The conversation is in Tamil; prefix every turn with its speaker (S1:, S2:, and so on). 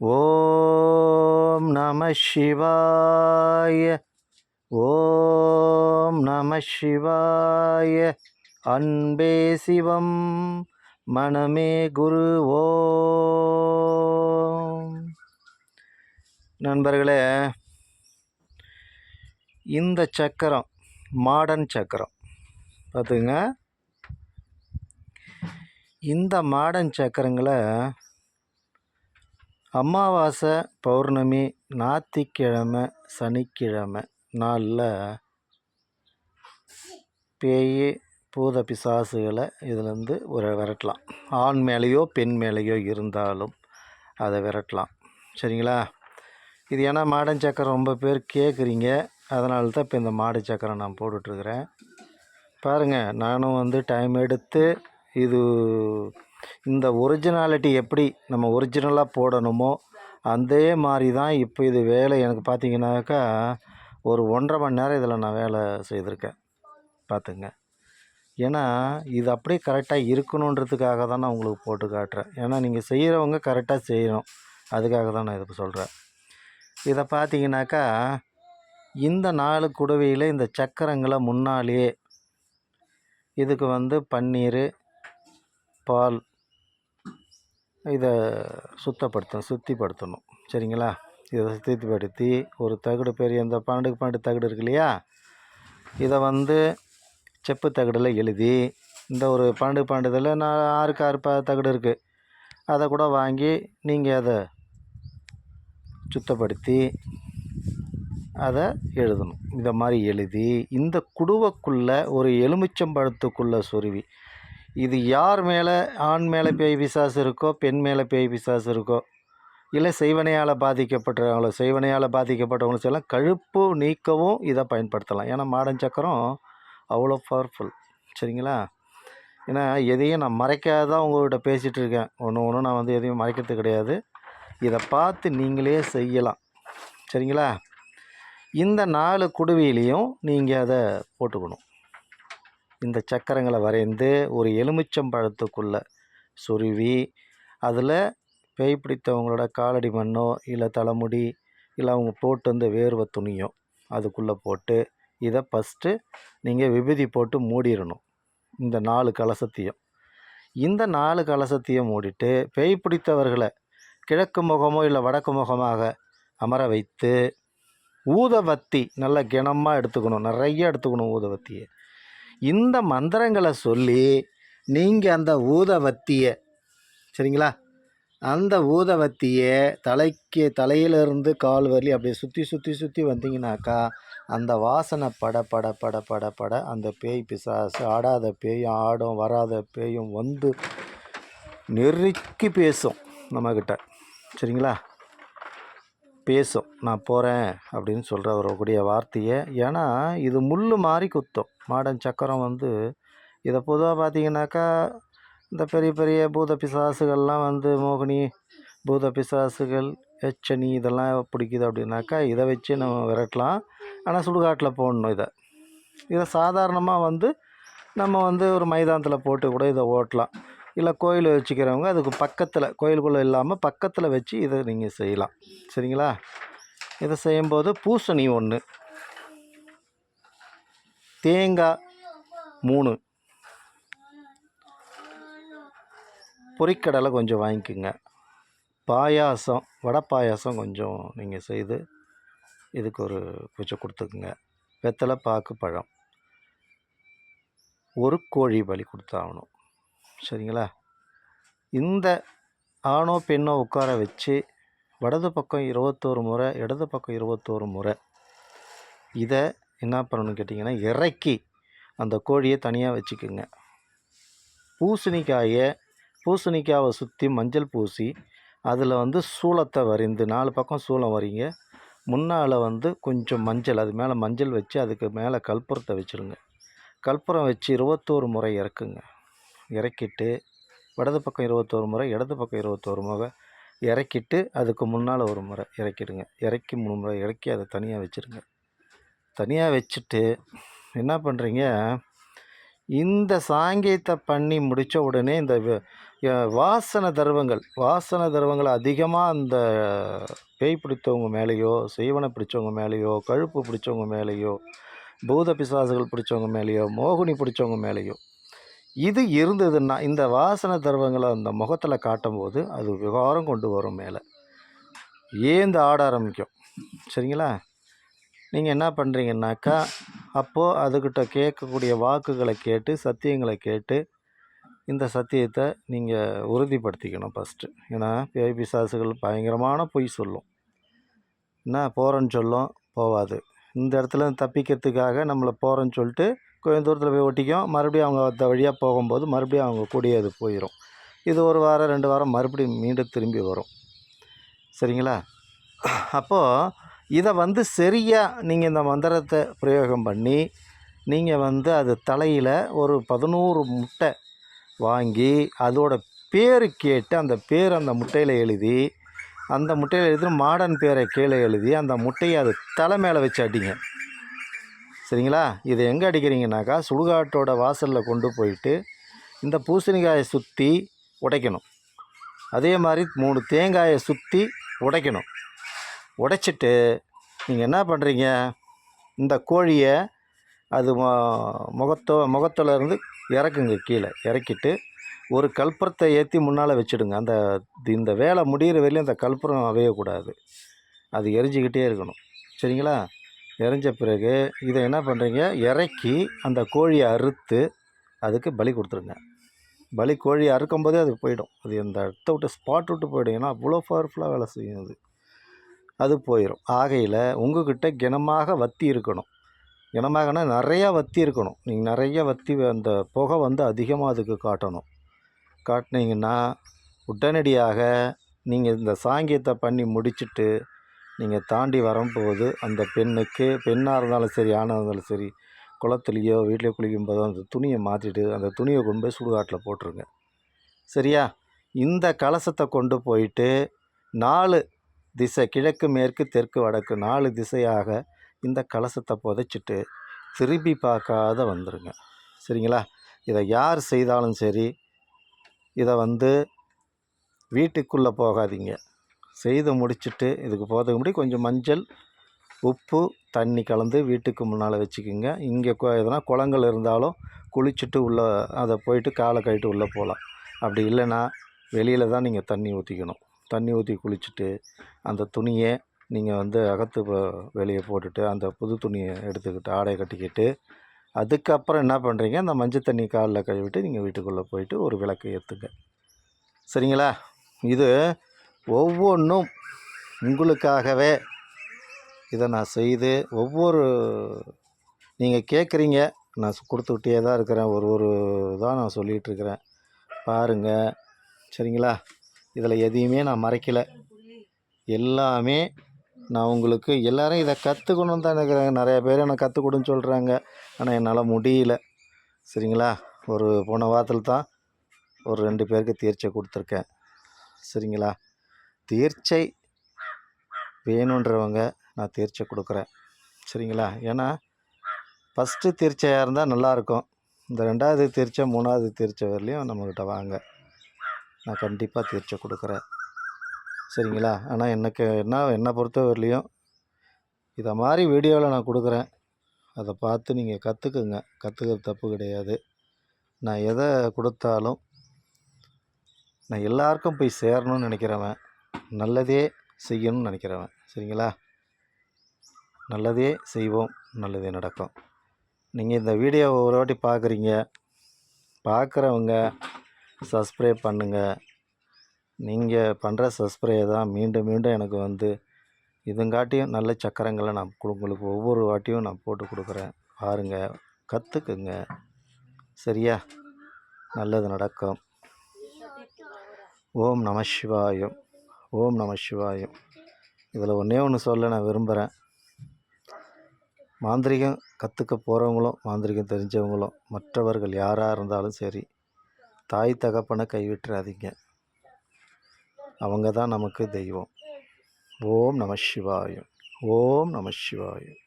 S1: ஓம் நம சிவாய ஓம் நம சிவாய. அன்பே சிவம் மனமே குரு ஓம். நண்பர்களே இந்த சக்கரம் மாடர்ன் சக்கரம். பார்த்துங்க இந்த மாடர்ன் சக்கரங்களை அமாவாசை பௌர்ணமி ஞாயிற்றுக்கிழமை சனிக்கிழமை நாளில் பேய் பூத பிசாசுகளை இதுலேருந்து ஒரு விரட்டலாம். ஆண் மேலேயோ பெண் மேலேயோ இருந்தாலும் அதை விரட்டலாம். சரிங்களா? இது ஏன்னா மாடன் சக்கரம் ரொம்ப பேர் கேட்குறீங்க அதனால தான் இப்போ இந்த மாடு சக்கரம் நான் போட்டுட்ருக்குறேன் பாருங்கள் நானும் வந்து டைம் எடுத்து இது இந்த ஒரிஜினாலிட்டி எப்படி நம்ம ஒரிஜினலாக போடணுமோ அதே மாதிரி தான் இப்போ இது வேலை. எனக்கு பார்த்தீங்கன்னாக்கா ஒரு ஒன்றரை மணி நேரம் இதில் நான் வேலை செய்திருக்கேன். பார்த்துங்க ஏன்னா இது அப்படியே கரெக்டாக இருக்கணுன்றதுக்காக தான் நான் உங்களுக்கு போட்டு காட்டுறேன். ஏன்னா நீங்கள் செய்கிறவங்க கரெக்டாக செய்யணும். அதுக்காக தான் நான் இதை சொல்கிறேன் இதை பார்த்தீங்கன்னாக்கா இந்த நாலு குடுவையில் இந்த சக்கரங்களை முன்னாலேயே இதுக்கு வந்து பன்னீர் பால் இதை சுத்தப்படுத்தணும் சுத்திப்படுத்தணும். சரிங்களா? இதை சுத்திப்படுத்தி ஒரு தகடு பெரிய இந்த பன்னெண்டுக்கு பன்னெண்டு தகடு இருக்கு இல்லையா? இதை வந்து செப்பு தகடில் எழுதி இந்த ஒரு பன்னெண்டு பன்னெண்டுல நான் ஆறுக்கு ஆறு ப தகடு இருக்குது அதை கூட வாங்கி நீங்கள் அதை சுத்தப்படுத்தி அதை எழுதணும். இந்த மாதிரி எழுதி இந்த குடுவைக்குள்ளே ஒரு எலுமிச்சம்பழத்துக்குள்ளே சொருவி இது யார் மேலே ஆண் மேலே பேய் பிசாசு இருக்கோ பெண் மேலே பேய் பிசாசு இருக்கோ? இல்லை செய்வனையால் பாதிக்கப்பட்டவங்களோ செய்வனையால் பாதிக்கப்பட்டவங்களும் எல்லாம் கழுப்பு நீக்கவும் இதை பயன்படுத்தலாம். ஏன்னா மாடன் சக்கரம் அவ்வளோ பவர்ஃபுல் சரிங்களா? ஏன்னா எதையும் நான் மறைக்காதான் உங்கள்கிட்ட பேசிகிட்டு இருக்கேன். ஒன்று ஒன்று நான் வந்து எதையும் மறைக்கிறது கிடையாது. இதை பார்த்து நீங்களே செய்யலாம். சரிங்களா? இந்த நாலு குடுவையிலையும் நீங்கள் அதை போட்டுக்கணும். இந்த சக்கரங்களை வரைந்து ஒரு எலுமிச்சம்பழத்துக்குள்ளே சொருவி அதில் பேய் பிடித்தவங்களோட காலடி மண்ணோ இல்லை தலைமுடி இல்லை அவங்க போட்டு வந்த வேர்வை துணியோ அதுக்குள்ளே போட்டு இதை ஃபஸ்ட்டு நீங்கள் விபூதி போட்டு மூடிடணும். இந்த நாலு கலசத்தையும். இந்த நாலு கலசத்தையும் மூடிட்டு பேய் பிடித்தவர்களை கிழக்கு முகமோ இல்லை வடக்கு முகமாக அமர வைத்து ஊதவத்தி நல்லா கிணமாக எடுத்துக்கணும். நிறைய எடுத்துக்கணும் ஊதவத்தியை. இந்த மந்திரங்களை சொல்லி நீங்கள் அந்த ஊதவத்தியை சரிங்களா? அந்த ஊதவத்தியை தலைக்கு தலையிலிருந்து கால் வரலி அப்படியே சுற்றி சுற்றி சுற்றி வந்தீங்கனாக்கா அந்த வாசனை பட பட பட பட பட அந்த பேய் பிசாசு ஆடாத பேயும் ஆடும் வராத பேயும் வந்து நெருக்கி பேசும் நம்மக்கிட்ட சரிங்களா? பேசும் நான் போகிறேன் அப்படின்னு சொல்கிற வரக்கூடிய வார்த்தையை ஏன்னா இது முள் மாதிரி குத்தும். மாடன் சக்கரம் வந்து இதை பொதுவாக பார்த்தீங்கன்னாக்கா இந்த பெரிய பெரிய பூத பிசாசுகள்லாம் வந்து மோகினி பூத பிசாசுகள் எச்சனி இதெல்லாம் பிடிக்குது அப்படின்னாக்கா இதை வச்சு நம்ம விரட்டலாம். ஆனால் சுடுகாட்டில் போடணும் இதை. இதை சாதாரணமாக வந்து நம்ம வந்து ஒரு மைதானத்தில் போட்டு கூட இதை ஓட்டலாம். இல்லை கோயில் வச்சுக்கிறவங்க அதுக்கு பக்கத்தில் கோயிலுக்குள்ளே இல்லாமல் பக்கத்தில் வச்சு இதை நீங்கள் செய்யலாம். சரிங்களா? இதை செய்யும்போது பூசணி ஒன்று தேங்காய் மூணு. பொரிக்கடலை கொஞ்சம் வாங்கிக்கோங்க. பாயாசம் வடை பாயாசம் கொஞ்சம் நீங்கள் செய்து இதுக்கு ஒரு கொஞ்சம் கொடுத்துக்குங்க. வெத்தலை பாக்கு பழம். ஒரு கோழி பலி கொடுத்தாகணும். சரிங்களா? இந்த ஆணோ பெண்ணோ உட்கார வச்சு வடது பக்கம் இருபத்தோரு முறை இடது பக்கம் இருபத்தோரு முறை இதை என்ன பண்ணணும்னு கேட்டிங்கன்னா இறக்கி அந்த கோழியை தனியாக வச்சுக்குங்க. பூசணிக்காயை பூசணிக்காவை சுற்றி மஞ்சள் பூசி அதில் வந்து சூளத்தை வரிந்து நாலு பக்கம் சூளம் வரீங்க. முன்னால் வந்து கொஞ்சம் மஞ்சள் அது மேலே மஞ்சள் வச்சு அதுக்கு மேலே கற்பூரத்தை வச்சுருங்க. கற்பூரம் வச்சு இருபத்தோரு முறை இறக்குங்க. இறக்கிட்டு வடது பக்கம் இருபத்தோரு முறை இடது பக்கம் இருபத்தோரு முறை இறக்கிட்டு அதுக்கு முன்னால் ஒரு முறை இறக்கிடுங்க. இறக்கி மூணு முறை இறக்கி அதை தனியாக வச்சுருங்க. தனியாக வச்சுட்டு என்ன பண்ணுறீங்க இந்த சாங்கியத்தை பண்ணி முடித்த உடனே இந்த வாசன தர்வங்கள் வாசன தர்வங்கள் அதிகமாக அந்த பேய் பிடித்தவங்க மேலேயோ செய்வனை பிடிச்சவங்க மேலேயோ கழுப்பு பிடிச்சவங்க மேலேயோ பூத பிசாசுகள் பிடிச்சவங்க மேலேயோ மோகினி பிடிச்சவங்க மேலேயோ இது இருந்ததுன்னா இந்த வாசனை தர்வங்களை அந்த முகத்தில் காட்டும்போது அது விவகாரம் கொண்டு வரும் மேலே. ஏந்து ஆட ஆரம்பிக்கும்? சரிங்களா? நீங்கள் என்ன பண்ணுறீங்கன்னாக்கா அப்போது அதுக்கிட்ட கேட்கக்கூடிய வாக்குகளை கேட்டு சத்தியங்களை கேட்டு இந்த சத்தியத்தை நீங்கள் உறுதிப்படுத்திக்கணும் ஃபஸ்ட்டு ஏன்னா பேய் பிசாசுகள் பயங்கரமான பொய் சொல்லும். என்ன? போகிறேன்னு சொல்லும் போகாது இந்த இடத்துல தப்பிக்கிறதுக்காக நம்மளை போகிறேன்னு சொல்லிட்டு கொஞ்சம் தூரத்தில் போய் ஒட்டிக்கும். மறுபடியும் அவங்க அந்த வழியாக போகும்போது மறுபடியும் அவங்க கூடிய அது போயிடும் இது ஒரு வாரம் ரெண்டு வாரம் மறுபடியும் மீண்டும் திரும்பி வரும். சரிங்களா? அப்போது இதை வந்து சரியாக நீங்கள் இந்த மந்திரத்தை பிரயோகம் பண்ணி நீங்கள் வந்து அது தலையில் ஒரு பதினோரு முட்டை வாங்கி அதோட பேர் கேட்டு அந்த பேர் அந்த முட்டையில் எழுதி அந்த முட்டையில் எழுதி மாடன் பேரை கீழே எழுதி அந்த முட்டையை அது தலை மேலே வச்சு அடிங்க. சரிங்களா? இதை எங்கே அடிக்கிறீங்கனாக்கா சுடுகாட்டோட வாசலில் கொண்டு போயிட்டு இந்த பூசணிக்காயை சுற்றி உடைக்கணும். அதே மாதிரி மூணு தேங்காயை சுற்றி உடைக்கணும். உடைச்சிட்டு நீங்கள் என்ன பண்ணுறீங்க இந்த கோழியை அது முகத்தோ முகத்துல இருந்து இறக்குங்க கீழே. இறக்கிட்டு ஒரு கல்புரத்தை ஏற்றி முன்னால் வச்சுடுங்க. அந்த இந்த வேலை முடிகிற வரையிலும் அந்த கல்புரம் அவையக்கூடாது. அது எரிஞ்சிக்கிட்டே இருக்கணும். சரிங்களா? எரிஞ்ச பிறகு இதை என்ன பண்ணுறீங்க இறக்கி அந்த கோழியை அறுத்து அதுக்கு பலி கொடுத்துருங்க. பலி கோழியை அறுக்கும் போதே அது போயிடும். அது இந்த இடத்த விட்டு ஸ்பாட் விட்டு போயிடும் ஏன்னா அவ்வளோ பவர்ஃபுல்லாக வேலை செய்யும் அது. அது போயிடும் ஆகையில் உங்கள்கிட்ட கினமாக வத்தி இருக்கணும். கிணமாகனா நிறையா வத்தி இருக்கணும். நீங்கள் நிறைய வத்தி அந்த புகை வந்து அதிகமாக அதுக்கு காட்டணும். காட்டினீங்கன்னா உடனடியாக நீங்கள் இந்த சாங்கியத்தை பண்ணி முடிச்சுட்டு நீங்கள் தாண்டி வரும்போது அந்த பெண்ணுக்கு பெண்ணாக இருந்தாலும் சரி ஆணாக இருந்தாலும் சரி குளத்துலேயோ வீட்டிலையோ குளிக்கும் போதோ அந்த துணியை மாற்றிட்டு அந்த துணியை கொண்டு போய் சுடுகாட்டில் போட்டுருங்க. சரியா? இந்த கலசத்தை கொண்டு போயிட்டு நாலு திசை கிழக்கு மேற்கு தெற்கு வடக்கு நாலு திசையாக இந்த கலசத்தை புதைச்சிட்டு திரும்பி பார்க்காத வந்துடுங்க சரிங்களா? இதை யார் செய்தாலும் சரி இதை வந்து வீட்டுக்குள்ளே போகாதீங்க. செய்து முடிச்சுட்டு இதுக்கு போகிறதுக்கு முன்னாடி கொஞ்சம் மஞ்சள் உப்பு தண்ணி கலந்து வீட்டுக்கு முன்னால் வச்சுக்கோங்க. இங்கே எதனா குளங்கள் இருந்தாலும் குளிச்சுட்டு உள்ளே அதை போயிட்டு காலை கழிட்டு உள்ளே போகலாம். அப்படி இல்லைன்னா வெளியில் தான் நீங்கள் தண்ணி ஊற்றிக்கணும். தண்ணி ஊற்றி குளிச்சுட்டு அந்த துணியை நீங்கள் வந்து அகத்து வெளியே போட்டுட்டு அந்த புது துணியை எடுத்துக்கிட்டு ஆடையை கட்டிக்கிட்டு அதுக்கப்புறம் என்ன பண்ணுறீங்க அந்த மஞ்சள் தண்ணி காலில் கழுவிட்டு நீங்கள் வீட்டுக்குள்ளே போயிட்டு ஒரு விளக்கு ஏற்றுங்க சரிங்களா? இது ஒவ்வொன்றும் உங்களுக்காகவே இதை நான் செய்து ஒவ்வொரு நீங்கள் கேட்குறீங்க நான் கொடுத்துக்கிட்டே தான் இருக்கிறேன். ஒரு ஒரு இதாக நான் சொல்லிகிட்ருக்கிறேன் பாருங்கள் சரிங்களா? இதில் எதையுமே நான் மறைக்கலை. எல்லாமே நான் உங்களுக்கு எல்லோரும் இதை கற்றுக்கணுன்னு தான் நினைக்கிறாங்க. நிறையா பேர் எனக்கு கற்றுக்கொடுன்னு சொல்கிறாங்க ஆனால் என்னால் முடியல. சரிங்களா? ஒரு போன வாரத்தில் தான் ஒரு ரெண்டு பேருக்கு தீர்ச்சை கொடுத்துருக்கேன். சரிங்களா? தீர்ச்சை வேணுன்றவங்க நான் தீர்ச்சை கொடுக்குறேன். சரிங்களா? ஏன்னா ஃபஸ்ட்டு தீர்ச்சையாக இருந்தால் நல்லாயிருக்கும் இந்த ரெண்டாவது தீர்ச்சை மூணாவது தீர்ச்சை வரலையும் நம்மக்கிட்ட வாங்க. நான் கண்டிப்பாக தீர்ச்சி கொடுக்குறேன். சரிங்களா? ஆனால் எனக்கு என்ன என்னை பொறுத்த வரலையும் இதை மாதிரி வீடியோவில் நான் கொடுக்குறேன். அதை பார்த்து நீங்கள் கற்றுக்குங்க கற்றுக்கிறது தப்பு கிடையாது. நான் எதை கொடுத்தாலும் நான் எல்லாருக்கும் போய் சேரணும்னு நினைக்கிறவன் நல்லதே செய்யணும்னு நினைக்கிறவன். சரிங்களா? நல்லதே செய்வோம் நல்லதே நடக்கும். நீங்கள் இந்த வீடியோவை ஒரு வாட்டி பார்க்குறீங்க பார்க்குறவங்க சப்ஸ்கிரைப் பண்ணுங்கள் நீங்கள் பண்ணுற சப்ஸ்கிரைப் தான் மீண்டும் மீண்டும் எனக்கு வந்து இதுங்காட்டியும் நல்ல சக்கரங்களை நான் கு- உங்களுக்கு ஒவ்வொரு வாட்டியும் நான் போட்டு கொடுக்குறேன். பாருங்கள் கற்றுக்குங்க சரியா? நல்லது நடக்கும். ஓம் நம சிவாயும். ஓம் நம சிவாயும். இதில் ஒன்றே ஒன்று சொல்ல நான் விரும்புகிறேன். மாந்திரிகம் கற்றுக்க போகிறவங்களும் மாந்திரிகம் தெரிஞ்சவங்களும் மற்றவர்கள் யாராக இருந்தாலும் சரி தாய் தகப்பனை கைவிட்டுறாதீங்க. அவங்க தான் நமக்கு தெய்வம். ஓம் நம சிவாயம் ஓம் நம சிவாயம்